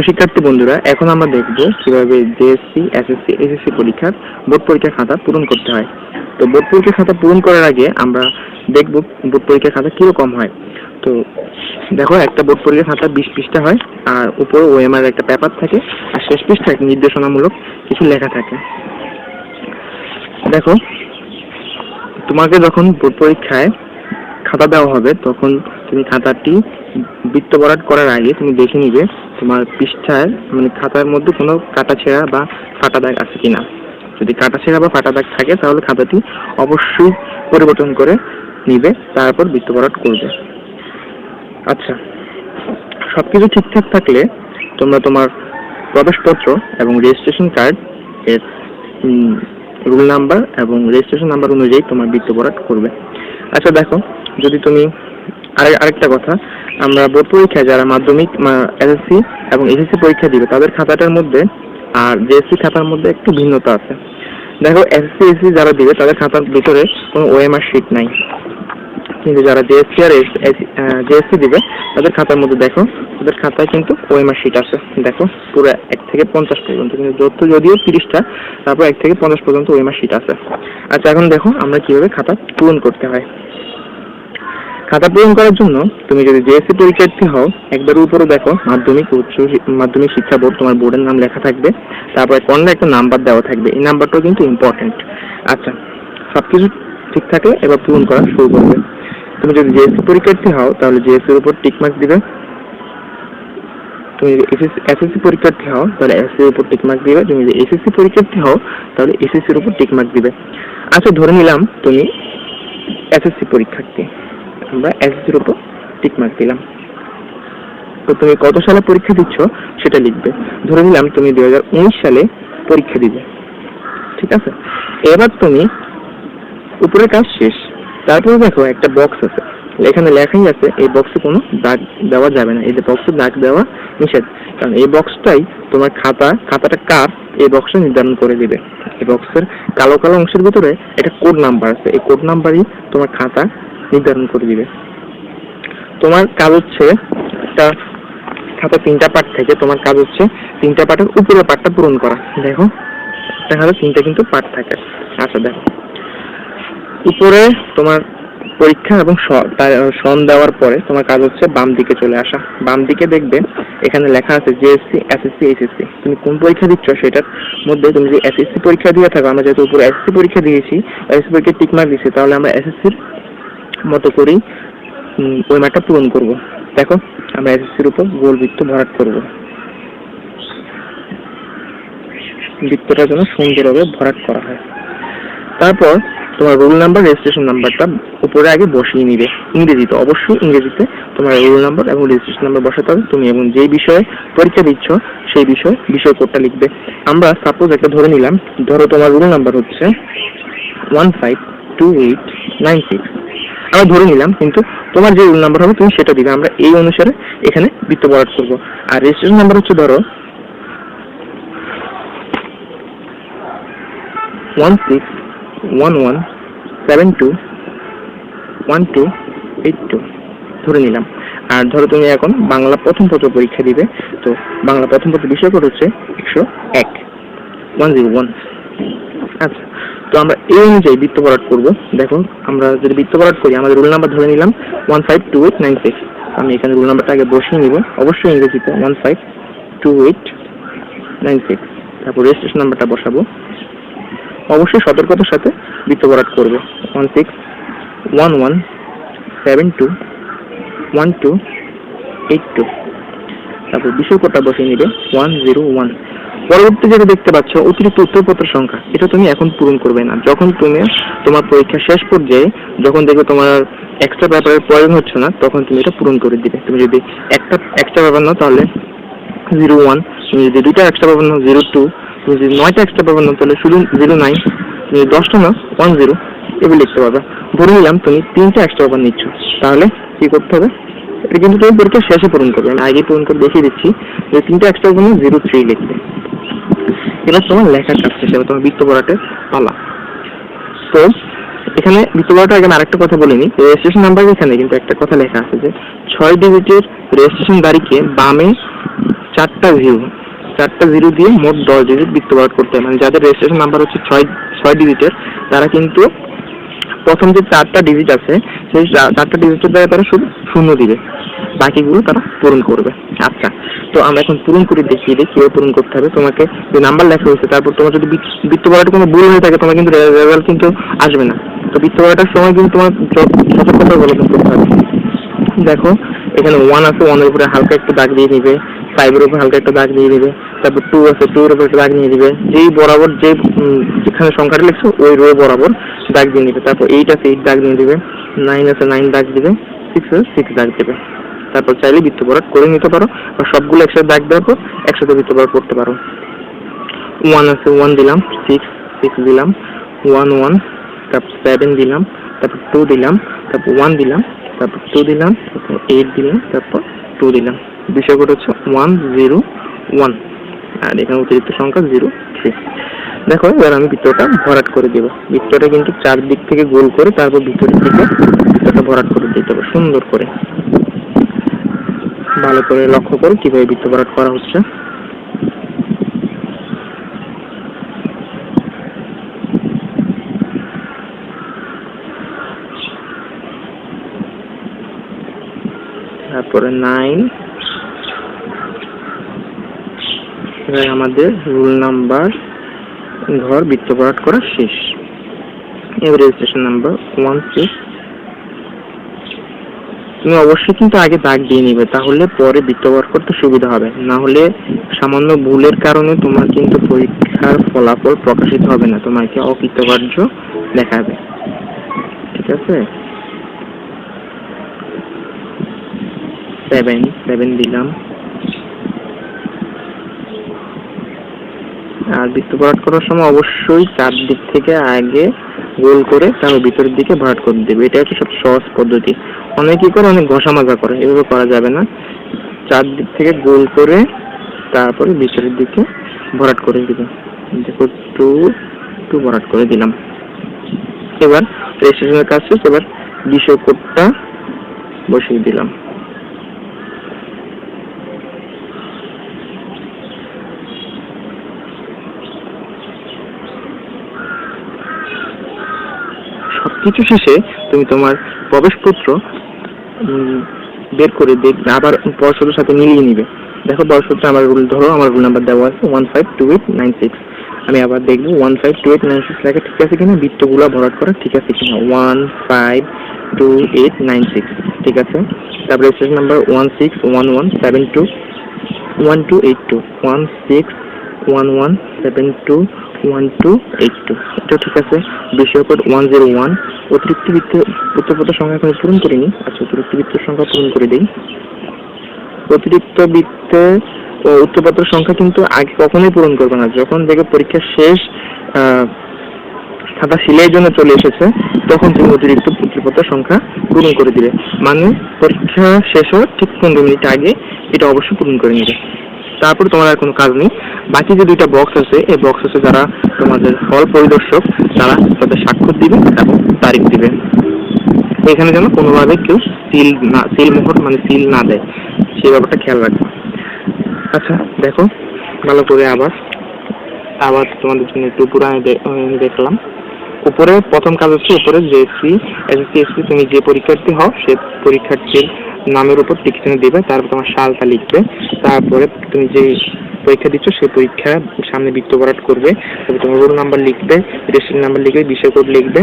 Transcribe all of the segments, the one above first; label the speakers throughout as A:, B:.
A: প্রিয় শিক্ষার্থী বন্ধুরা, এখন আমরা দেখব কীভাবে জেএসসি এসএসসি এসএসসি পরীক্ষার বোর্ড পরীক্ষার খাতা পূরণ করতে হয়। তো বোর্ড পরীক্ষার খাতা পূরণ করার আগে আমরা দেখব বোর্ড পরীক্ষার খাতা কীরকম হয়। তো দেখো, একটা বোর্ড পরীক্ষার খাতা বিশ পৃষ্ঠা হয়, আর উপরে ওএমআর একটা পেপার থাকে, আর শেষ পৃষ্ঠায় নির্দেশনামূলক কিছু লেখা থাকে। দেখো, তোমাকে যখন বোর্ড পরীক্ষায় খাতা দেওয়া হবে, তখন তুমি খাতাটি বৃত্ত বরাট করার আগে তুমি দেখে নিবে তোমার পৃষ্ঠার মানে খাতার মধ্যে কোনো কাটা ছেঁড়া বা ফাটা দাগ আছে কিনা। যদি কাটা ছেঁড়া বা ফাটা দাগ থাকে, তাহলে খাতাটি অবশ্যই পরিবর্তন করে নিবে, তারপর বৃত্ত বরাট করবে। আচ্ছা সব কিছু ঠিকঠাক থাকলে তোমরা তোমার প্রবেশপত্র এবং রেজিস্ট্রেশন কার্ড এর রুল নাম্বার এবং রেজিস্ট্রেশন নাম্বার অনুযায়ী তোমার বৃত্ত বরাট করবে। আচ্ছা দেখো, যদি তুমি আরে আরেকটা কথা, আমরা বোর্ড পরীক্ষায় যারা মাধ্যমিক এসএসসি এবং এসএসসি পরীক্ষা দিবে, তাদের খাতাটার মধ্যে আর জেএসসি খাতার মধ্যে একটু ভিন্নতা আছে। দেখো এসএসসি এসএসসি যারা দিবে, তাদের খাতার ভিতরে কোনো ওএমআর শিট নাই। কিন্তু যারা জেএসসি আর জেএসসি দিবে, তাদের খাতার মধ্যে দেখো, তাদের খাতায় কিন্তু ওএমআর শিট আছে। দেখো, পুরো এক থেকে পঞ্চাশ পর্যন্ত, কিন্তু যত যদিও তিরিশটা, তারপর এক থেকে পঞ্চাশ পর্যন্ত ওএমআর শিট আছে। আচ্ছা এখন দেখো আমরা কীভাবে খাতা পূরণ করতে হয়। খাতা পূরণ করার জন্য তুমি যদি জেএসসি পরীক্ষার্থী হও, একবার উপরে দেখো, মাধ্যমিক, উচ্চ মাধ্যমিক শিক্ষা বোর্ড, তোমার বোর্ডের নাম লেখা থাকবে। তারপরে কর্নার একটা নাম্বার দেওয়া থাকবে। এই নাম্বারটাও কিন্তু ইম্পর্টেন্ট আচ্ছা সব কিছু ঠিক থাকলে এবার পূরণ করা শুরু করবে। তুমি যদি জেএসসি পরীক্ষার্থী হও, তাহলে জেএসসির উপর টিক মার্ক দিবে। তুমি যদি এসএসসি পরীক্ষার্থী হও, তাহলে এসএসসির উপর টিক মার্ক দিবে। তুমি যদি এসএসসি পরীক্ষার্থী হও, তাহলে এসএসসির উপর টিক মার্ক দিবে। আচ্ছা ধরে নিলাম তুমি এসএসসি পরীক্ষার্থী। আমরা এসএসসির উপর টিক মার্ক দিলাম। তো তুমি কত সালে পরীক্ষা দিচ্ছ সেটা লিখবে। ধরে নিলাম তুমি দুই হাজার উনিশ সালে পরীক্ষা দিবে। ঠিক আছে? এবার তুমি উপরের কাজ শেষ। তারপরে দেখো একটা বক্স আছে। এখানে লেখাই আছে, এই বক্সে কোনো দাগ দেওয়া যাবে না। এই যে বক্সে দাগ দেওয়া নিষেধ। কারণ এই বক্সটাই তোমার খাতা, খাতাটা কার? এই বক্সটা নির্ধারণ করে দিবে। এই বক্সের কালো কালো অংশের ভিতরে একটা কোড নাম্বার আছে। এই কোড নাম্বারই তোমার খাতা নির্ধারণ করে দিবে। তোমার কাজ হচ্ছে একটা খাতা তিনটা পার্ট থেকে তোমার কাজ হচ্ছে তিনটা পার্টের উপরের পার্টটা পূরণ করা। দেখো একটা খাতা তিনটা কিন্তু পার্ট থাকে। আচ্ছা দেখো। উপরে তোমার পরীক্ষা এবং সন দেওয়ার পরে তোমার কাজ হচ্ছে বাম দিকে চলে আসা। বাম দিকে দেখবে এখানে লেখা আছে জেএসসি এসএসসি এইচএসসি তুমি কোন পরীক্ষা দিচ্ছ সেটার মধ্যে তুমি যদি এসএসসি পরীক্ষা দিয়ে থাকো, আমরা যেহেতু উপরে এসএসসি পরীক্ষা দিয়েছি এসএসসি পরীক্ষা টিক মার্ক দিয়েছি, তাহলে আমরা এসএসসির মতো করেই ওই মাঠটা পূরণ করব। দেখো আমরা এসএসসির উপর গোল বৃত্ত ভরাট করব। বৃত্তটা যেন সুন্দরভাবে ভরাট করা হয়। তারপর তোমার রোল নাম্বার রেজিস্ট্রেশন নাম্বারটা উপরে আগে বসিয়ে নিবে। ইংরেজিতে, অবশ্যই ইংরেজিতে তোমার রোল নাম্বার এবং রেজিস্ট্রেশন নাম্বার বসাতে হবে। তুমি এবং যেই বিষয়ে পরীক্ষা দিচ্ছ, সেই বিষয়ে, বিষয় কোডটা লিখবে। আমরা সাপোজ একটা ধরে নিলাম। ধরো তোমার রোল নাম্বার হচ্ছে one five two eight nine six আমরা ধরে নিলাম, কিন্তু তোমার যে রোল নাম্বার হবে, তুমি সেটা দিবে। আমরা এই অনুসারে এখানে বৃত্ত বরাট করব। আর রেজিস্ট্রেশন নাম্বার হচ্ছে ধরো one six one one seven two one two eight two ধরে নিলাম। আর ধরো তুমি এখন বাংলা প্রথম পত্র পরীক্ষা দিবে, তো বাংলা প্রথম পত্র বিষয় কোড হচ্ছে একশো এক। ওয়ান জিরো ওয়ান আচ্ছা। তো আমরা এই অনুযায়ী বৃত্ত বরাট করব, দেখুন, আমরা যদি বৃত্ত বরাট করি, আমাদের রোল নাম্বার ধরে নিলাম one five two eight nine six আমি এখানে রোল নাম্বারটা আগে বসিয়ে নিব। অবশ্যই ইংরেজিতে one five two eight nine six তারপর রেজিস্ট্রেশন নাম্বারটা বসাবো। অবশ্যই সতর্কতার সাথে বৃত্ত বরাট করব। One six one one seven two one two eight two তারপর বিষয় বসিয়ে নিবে ওয়ান জিরো ওয়ান পরবর্তী যেটা দেখতে পাচ্ছ, অতিরিক্ত উত্তরপত্র সংখ্যা, এটা তুমি এখন পূরণ করবে না। যখন তুমি তোমার পরীক্ষা শেষ পর্যায়ে যখন দেখবে তোমার এক্সট্রা পেপারের প্রয়োজন হচ্ছে না, তখন তুমি এটা পূরণ করে দিবে। তুমি যদি একটা এক্সট্রা পেপার নাও, তাহলে জিরো ওয়ান তুমি যদি দুইটা এক্সট্রা পেপার নাও জিরো টু তুমি যদি নয়টা এক্সট্রা পেপার নাও, তাহলে শুধু জিরো নাইন তুমি যদি দশটা নাও ওয়ান জিরো এগুলো লিখতে পারবে। ধরে নিলাম তুমি তিনটা এক্সট্রা পেপার নিচ্ছ, তাহলে কি করতে হবে? এটা কিন্তু তুমি পরীক্ষা শেষে পূরণ করবে। আমি আগে পূরণ করে দেখিয়ে দিচ্ছি যে তিনটা এক্সট্রা পেপার জিরো থ্রি লিখবে। এবার তোমার লেখার কাজ শেষ হবে তোমার বৃত্ত পড়াতে পালা। তো, এখানে বৃত্ত পড়াটা এখানে আরেকটা কথা বলিনি রেজিস্ট্রেশন নাম্বার এখানে কিন্তু একটা কথা লেখা আছে যে, ছয় ডিজিটের রেজিস্ট্রেশন গাড়িকে বামে চারটা জিরো চারটা জিরো দিয়ে মোট দশ ডিজিট বৃত্ত বরাদ করতে হয়। মানে যাদের রেজিস্ট্রেশন নাম্বার হচ্ছে ছয় ছয় ডিজিটের তারা কিন্তু প্রথম যে চারটা ডিজিট আছে, সেই চারটা ডিজিটের দ্বারা তারা শুধু শূন্য দিবে। বাকিগুলো তারা পূরণ করবে। আচ্ছা। তো আমরা এখন পূরণ করে দেখিয়ে দিই, কীভাবে পূরণ করতে হবে। তোমাকে যে নাম্বার লেখা হয়েছে, তারপর তোমার যদি বৃত্ত- বরাটে কোনো ভুল হয়ে থাকে, তোমার কিন্তু রেজাল্ট কিন্তু আসবে না। তো বৃত্ত বরাটার সময় কিন্তু তোমার সতর্কতা অবলম্বন করতে হবে। দেখো, এখানে ওয়ান আছে ওয়ানের উপরে হালকা একটু দাগ দিয়ে দিবে ফাইভের উপরে হালকা একটা দাগ দিয়ে দিবে, তারপর টু আছে টু এর উপরে একটা দাগ দিয়ে দিবে। যেই বরাবর, যে যেখানে সংখ্যাটা লিখছো, ওই রো বরাবর দাগ দিয়ে নিবে তারপর এইট আছে এইট দাগ দিয়ে দিবে নাইন আছে নাইন দাগ দিবে সিক্স আছে সিক্স দাগ দিবে। তারপর চাইলে বৃত্ত বরাট করে নিতে পারো বা সবগুলো একসাথে দাগ দেওয়ার পর একসাথে বৃত্ত বরাট করতে পারো। ওয়ান আছে ওয়ান দিলাম সিক্স সিক্স দিলাম ওয়ান ওয়ান তারপর সেভেন দিলাম, তারপর টু দিলাম, তারপর ওয়ান দিলাম, তারপর টু দিলাম, তারপর এইট দিলাম, তারপর টু দিলাম। বিষয় হচ্ছে ওয়ান জিরো ওয়ান আর এখানে অতিরিক্ত সংখ্যা জিরো থ্রি দেখো, এবার আমি ভিতরটা ভরাট করে দেবো। ভিতরটা কিন্তু চারদিক থেকে গোল করে তারপর ভিতরের দিকে ভিতরটা ভরাট করে দিতে হবে, সুন্দর করে। ভালো করে লক্ষ্য করো কীভাবে বৃত্ত ভরাট করা হচ্ছে। তারপরে নাইন আমাদের রুল নাম্বার ঘর বৃত্ত ভরাট করা শেষ। এবার রেজিস্ট্রেশন নাম্বার ওয়ান সিক্স তুমি অবশ্যই কিন্তু আগে দাগ দিয়ে নিবে, তাহলে পরে বৃত্ত করতে সুবিধা হবে। না হলে সামান্য ভুলের কারণে তোমার কিন্তু পরীক্ষার ফলাফল প্রকাশিত হবে না, তোমাকে অকৃতকার্য দেখাবে। ঠিক আছে? সেভেন সেভেন দিলাম। আর বৃত্ত ভরাট করার সময় অবশ্যই চারদিক থেকে আগে গোল করে তারপর ভিতরের দিকে ভরাট করে দেবে। এটা হচ্ছে সব সহজ পদ্ধতি। অনেকে করে, অনেক ঘষা মাজা করে। এভাবে করা যাবে না। চারদিক থেকে গোল করে তারপরে ভিতরের দিকে ভরাট করে দিবে। দেখো টু টু ভরাট করে দিলাম। এবার রেজিস্ট্রেশনের কাজ শেষ। এবার বিষয় কোডটা বসিয়ে দিলাম। সবকিছু শেষে তুমি তোমার প্রবেশপত্র বের করে দেখ আবার পরশুর সাথে মিলিয়ে নিবে। দেখো পরশুটা আমার রুল ধরো আমার রুল নাম্বার দেওয়া আছে one five two eight nine six আমি আবার দেখব one five two eight nine six লেখা ঠিক আছে কিনা, বৃত্তগুলো ভরাট করা ঠিক আছে কিনা। One five two eight nine six ঠিক আছে? তারপরে station number one six one one seven two one two eight two one six one one seven two one two eight two এটা ঠিক আছে। বিষয় কোড ওয়ান জিরো ওয়ান অতিরিক্ত উত্তরপত্র সংখ্যা পূরণ আচ্ছা অতিরিক্ত বৃত্তের সংখ্যা পূরণ করে দিই। অতিরিক্ত বৃত্তে উত্তরপত্র সংখ্যা কিন্তু আগে কখনোই পূরণ করবে না। যখন পরীক্ষা শেষ খাতা সিলাইয়ের জন্য চলে এসেছে, তখন তুমি অতিরিক্ত উত্তরপত্র সংখ্যা পূরণ করে দিবে। মানে পরীক্ষা শেষ হওয়ার ঠিক পনেরো মিনিট আগে এটা অবশ্যই পূরণ করে নেবে। তারপর তোমার আর কোনো কাজ নেই। বাকি যে দুইটা বক্স আছে, এই বক্স আছে যারা তোমাদের হল পরিদর্শক, তারা তাদের স্বাক্ষর দিবে এবং তারিখ দিবে। এখানে যেন কোনোভাবে কেউ সিল না সিল মোহর মানে সিল না দেয়, সেই ব্যাপারটা খেয়াল রাখবে। আচ্ছা দেখো, ভালো করে আবার আবার তোমাদের জন্য একটু আমি দেখলাম। উপরে প্রথম কাজ হচ্ছে উপরে জেএসসি এসএসসি এসসি তুমি যে পরীক্ষার্থী হও, সে পরীক্ষার্থীর নামের উপর টিক চিহ্ন দিবে, তারপর তোমার সালটা লিখবে, তারপরে তুমি যে পরীক্ষা দিচ্ছ সেই পরীক্ষা সামনে বৃত্ত ভরাট করবে, তারপর তোমার রোল নাম্বার লিখবে রেজিস্ট্রেশন নাম্বার লিখবে, বিষয় কোড লিখবে,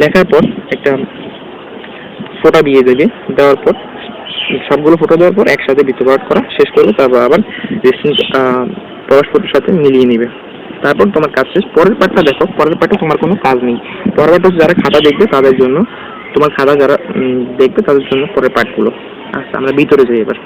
A: লেখার পর একটা ফোটা দিয়ে দেবে, দেওয়ার পর সবগুলো ফটো দেওয়ার পর একসাথে বৃত্ত ভরাট করা, শেষ করবে, তারপর আবার রেজিস্ট্রেশন প্রবেশপত্রের সাথে মিলিয়ে নিবে। তারপর তোমার কাজ শেষ, পরের পার্টটা দেখো, পরের পার্টে তোমার কোনো কাজ নেই। পরের হচ্ছে যারা খাতা দেখবে তাদের জন্য, তোমার খাতা যারা দেখবে তাদের জন্য পরের পার্টগুলো আচ্ছা আমরা ভিতরে যাই এবার।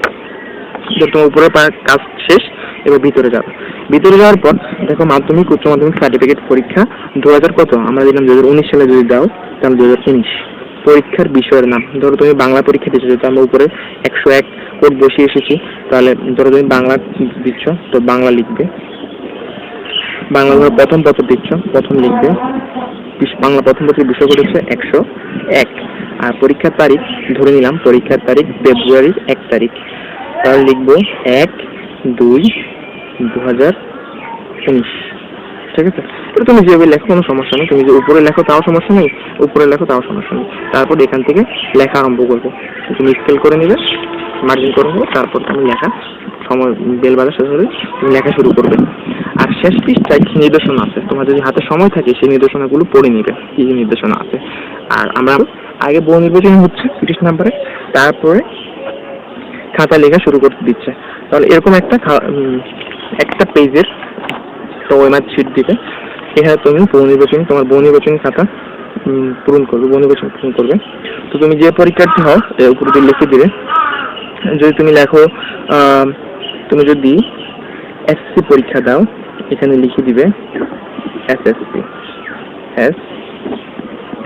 A: তোমার উপরে কাজ শেষ, এবার ভিতরে যাও ভিতরে যাওয়ার পর, দেখো মাধ্যমিক, উচ্চ মাধ্যমিক সার্টিফিকেট পরীক্ষা দু হাজার কত? আমরা দিলাম দু হাজার উনিশ সালে যদি দাও, তাহলে দু হাজার উনিশ। পরীক্ষার বিষয়ের নাম। ধরো তুমি বাংলা পরীক্ষা দিচ্ছ, যেহেতু আমরা উপরে একশো এক কোড বসিয়ে এসেছি, তাহলে ধরো তুমি বাংলা দিচ্ছ, তো বাংলা লিখবে। বাংলা ধরো প্রথম পত্র দিচ্ছ, প্রথম লিখবে। বাংলা প্রথম পত্রের বিষয় হচ্ছে একশো এক। আর পরীক্ষার তারিখ ধরে নিলাম, পরীক্ষার তারিখ ফেব্রুয়ারির এক তারিখ। তাহলে লিখব এক দুই দু হাজার উনিশ। ঠিক আছে? এটা তুমি যেভাবে লেখো কোনো সমস্যা নেই। তুমি যে উপরে লেখো তাও সমস্যা নেই, উপরে লেখো তাও সমস্যা নেই। তারপর এখান থেকে লেখা আরম্ভ করব। তুমি স্কেল করে নিবে মার্জিন করে নেবে, তারপর তুমি লেখা সময় বেল বাজার শেষ হলে তুমি লেখা শুরু করবে। আর শেষ পৃষ্ঠায় কিছু নির্দেশনা আছে? তোমার যদি হাতে সময় থাকে, সেই নির্দেশনাগুলো পড়ে নিবে, কী কি নির্দেশনা আছে? আর আমরা আগে বহু নির্বাচন হচ্ছে তিরিশ নাম্বারে, তারপরে খাতা লেখা শুরু করতে দিচ্ছে। তাহলে এরকম একটা একটা পেজের মাছ শিট দিবে। এখানে তুমি বহু নির্বাচনী, তোমার বহু নির্বাচনী খাতা পূরণ করবে বহু নির্বাচন পূরণ করবে। তো তুমি যে পরীক্ষার্থী হও, এর উপরে দিয়ে লিখে দিবে। যদি তুমি লেখো তুমি যদি এসসি পরীক্ষা দাও, এখানে লিখে দিবে SSC S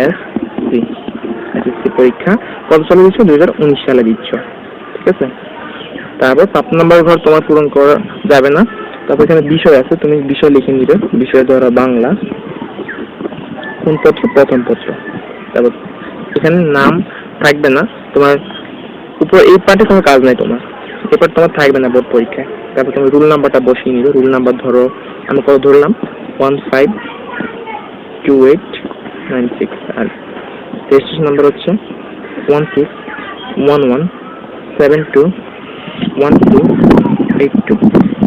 A: S C SSC পরীক্ষা কত সালে দিচ্ছ দুই হাজার উনিশ সালে দিচ্ছ। ঠিক আছে? তারপর সাত নাম্বার ঘর তোমার পূরণ করা যাবে না। তারপর এখানে বিষয় আছে, তুমি বিষয় লিখে নিবে। বিষয় ধরো বাংলা। কোন পত্র প্রথম পত্র। তারপর এখানে নাম থাকবে না। তোমার উপর এই পার্টে কোনো কাজ নাই তোমার। পার্ট তোমার থাকবে না বোর্ড পরীক্ষায়। তারপর তুমি রুল নাম্বারটা বসিয়ে নিবে। রুল নাম্বার ধরো, আমি কত ধরলাম? One five two eight nine six আর রেজিস্ট্রেশন নাম্বার হচ্ছে one six one one seven two one two eight two.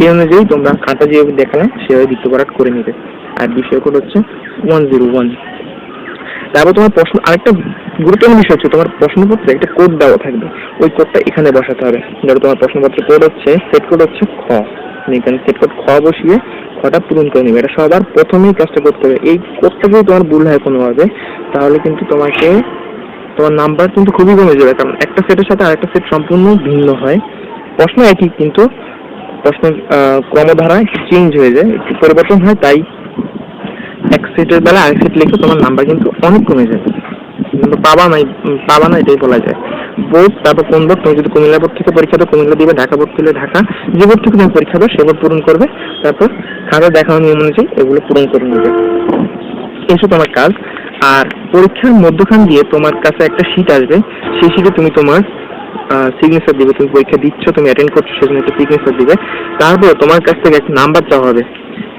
A: এই অনুযায়ী তোমরা খাতা যেভাবে দেখালে সেভাবে বৃত্তপারাট করে নিবে। আর বিষয় কোড হচ্ছে ওয়ান জিরো ওয়ান। তারপর তোমার প্রশ্ন, আরেকটা গুরুত্বপূর্ণ বিষয় হচ্ছে তোমার প্রশ্নপত্রে একটা কোড দেওয়া থাকবে। ওই কোডটা এখানে বসাতে হবে। ধরো তোমার প্রশ্নপত্রের কোড হচ্ছে, সেট কোড হচ্ছে খ। এখানে সেট কোড খ বসিয়ে খটা পূরণ করে নিবে। এটা সবার প্রথমেই কাজটা করতে হবে। এই কোডটা যদি তোমার ভুল হয় কোনোভাবে, তাহলে কিন্তু তোমাকে, তোমার নাম্বার কিন্তু খুবই কমে যাবে। কারণ একটা সেটের সাথে আরেকটা সেট সম্পূর্ণ ভিন্ন হয়। প্রশ্ন একই, কিন্তু প্রশ্নের ক্রমধারা চেঞ্জ হয়ে যায়, একটু পরিবর্তন হয়, তাই এক সেটের বেলা আরেক সেট লিখে তোমার নাম্বার কিন্তু অনেক কমে যায়। পাবা নাই পাবা না, এটাই বলা যায়। বোর্ড, তারপর কোন বোর্ড, তুমি যদি কুমিল্লা বোর্ড থেকে পরীক্ষা দাও, কুমিল্লা দিবে, ঢাকা বোর্ড থেকে ঢাকা, যে বোর্ড থেকে তুমি পরীক্ষা দাও, সে বোর্ড পূরণ করবে। তারপর খাতা দেখানো নিয়ম অনুযায়ী এগুলো পূরণ করে নেবে। তোমার কাজ। আর পরীক্ষার মধ্যখান দিয়ে তোমার কাছে একটা শীট আসবে। সেই শীটে তুমি তোমার সিগনেচার দিবে। তুমি পরীক্ষা দিচ্ছ, তুমি অ্যাটেন্ড করছ সেখানে একটা সিগনেচার দিবে। তারপর তোমার কাছ থেকে একটা নাম্বার চাওয়া হবে।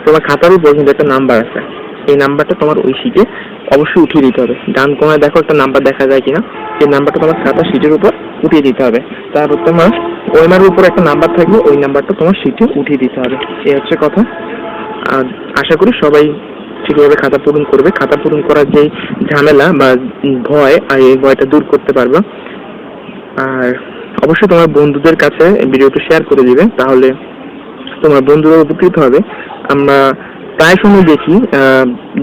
A: তোমার খাতার উপর কিন্তু একটা নাম্বার আছে। এই নাম্বারটা তোমার ওই শীটে অবশ্যই উঠিয়ে দিতে হবে। ডান কোনায় দেখো একটা নাম্বার দেখা যায় কিনা, সেই নাম্বারটা তোমার খাতা শীটের উপর উঠিয়ে দিতে হবে। তারপর তোমার ওইমার উপর একটা নাম্বার থাকবে ওই নাম্বারটা তোমার শীটে উঠিয়ে দিতে হবে। এই হচ্ছে কথা। আর আশা করি সবাই ঠিকভাবে খাতা পূরণ করবে। খাতা পূরণ করার যে ঝামেলা বা ভয়, আর এই ভয়টা দূর করতে পারবে। আর অবশ্যই তোমার বন্ধুদের কাছে ভিডিওটি শেয়ার করে দিবে। তাহলে তোমার বন্ধুরা উপকৃত হবে। আমরা প্রায় সময় দেখি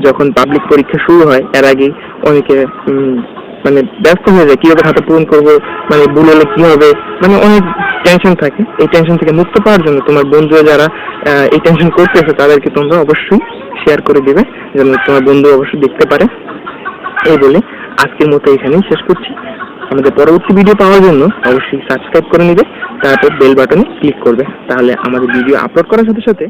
A: যখন পাবলিক পরীক্ষা শুরু হয়, এর আগে অনেকে মানে ব্যস্ত হয়ে যায়, কীভাবে খাতা পূরণ করব মানে ভুল হলে কি হবে মানে অনেক টেনশন থাকে। এই টেনশন থেকে মুক্ত পাওয়ার জন্য তোমার বন্ধুরা যারা এই টেনশন করতেছে, তাদেরকে তোমরা অবশ্যই শেয়ার করে দিবে, যেন তোমার বন্ধু অবশ্যই দেখতে পারে। এই বলে আজকের মতো এখানেই শেষ করছি। আমাদের পরবর্তী ভিডিও পাওয়ার জন্য অবশ্যই সাবস্ক্রাইব করে নিবে, তারপর বেল বাটনে ক্লিক করবে। তাহলে আমাদের ভিডিও আপলোড করার সাথে সাথে